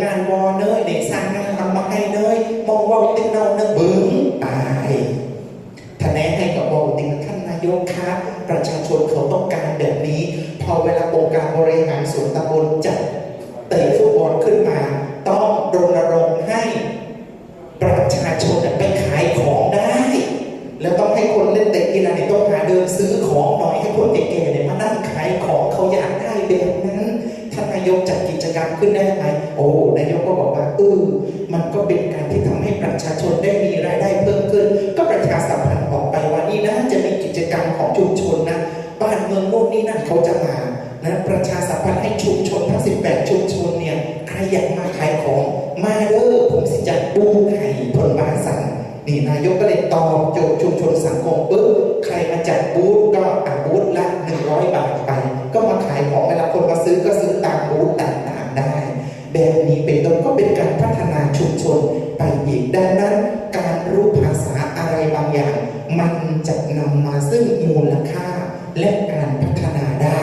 งานวอเนยเด็กสร้างงานทำมาให้เนยมองว่าติงเนาเนบึ้งตายทนายให้กับวอติงท่านนายกครับประชาชนเขาต้องการแบบนี้ พอเวลาองค์การบริหารส่วนตำบลจัดเตะฟุตบอลขึ้นมา ต้องรณรงค์ให้ ประชาชนไปขายของได้ แล้วต้องให้คนเล่นเตะกีฬาเนี่ยต้องหาเดินซื้อของหน่อยให้คนแก่ๆเนี่ยมานั่งขายของเขาอยากได้แบบนั้นานายกจัดกิจกรรมขึ้นได้ไหมโอ้นายกก็บอกว่าเออมันก็เป็นการที่ทำให้ประชาชนได้มีรายได้เพิ่มขึ้น ก็ประชาสัมพันธ์ออกไปว่านี่นะจะมีกิจกรรมของชุมชนนะบ้านเมืองโน่นนี่นั่นเขาจะมานะประชาสัมพันธ์ให้ชุมชนทั้ง 18 ชุมชนเนี่ยใครอยากมาขายของมาเด้อผมสิจัดบูไข่ผลบาสันนี่นายกก็เลยตอบโจทย์ชุมชนสังคมปุ๊บใครมาจัดบูธก็อะบูธละ เป็นต้นก็เป็นการพัฒนาชุมชนไปอีกดังนั้น การรู้ภาษาอะไรบางอย่าง มันจะนำมาซึ่งมูลค่าและการพัฒนาได้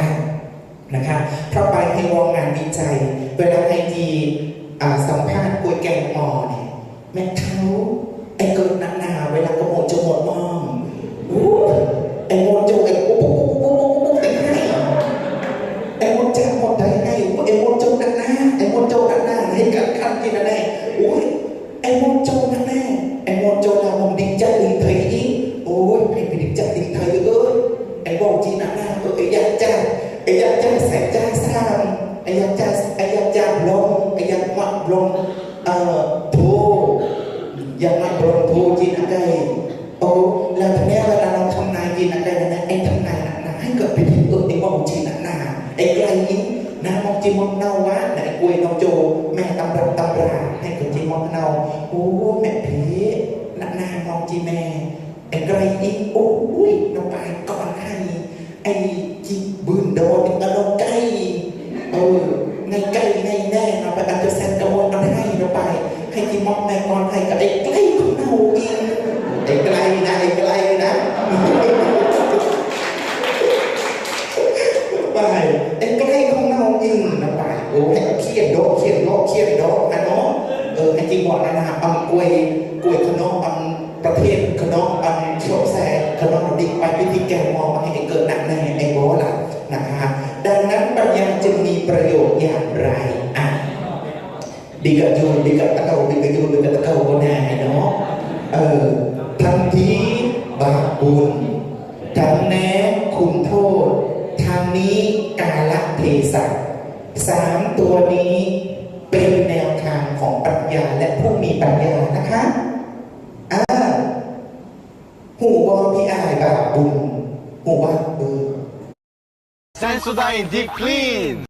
นะคะเพราะไปให้วงงานวิจัย เวลาไอทีสัมภาษณ์คุยแกงมอเนี่ยแม่เท้า กับคันกินอะไรอุ้ยไอ้โมดโจหนักหนาไอ้โมดโจหนักมดิ่งใจดิ่งเธออีกโอ้ยให้ไปดิ่งใจดิ่งเธอเอ้ยไอ้บอกจีหนักหนาเออไอ้ยักษ์จ้าไอ้ยักษ์จ้าแสงจ้าสร้าง เนาโอ้แม่ผีนะนามองจีแม่ไอ้ไกลยิ้มโอ้ยน้องปก่อนให้ไอ้จีบืนโดนตะลงใกล้เออในใกล้ในแน่เราไปอันจะแซนกระโดดมันให้เราไป ให้ทีมองในกอนให้กับไอ้ใกล้ของเราเองไอ้ไกลนะไอ้ไกลนะไปไอ้ใกล้ของเราเองนะไปโอ้ให้เครียดโดดเครียดโดดเครียดโดดนะเนาะเออไอ้จี บอกนะนะอังกวยกวยขนมอังประเทศขนมอังโชคแซขนมดิกไปพิธีแกงมองมาให้เกิดหนักแน่ไอ้โบล่ะนะคะดังนั้นปัญญาจึงมีประโยชน์อย่างไรอะดีกับยูดีกับตะเกาดีกับยูดีกับตะเกาก็ได้เนาะเออทั้งที่บาปบุญทั้งแน้คุณโทษ ทางนี้กาลเทศะสามตัวนี้เป็นแนวทางของปัญญาและ ผู้มีปัญญานะคะอ่าหูบอพี่อายบาปบุญหูว่าเบอร์ Sensodyne Deep Clean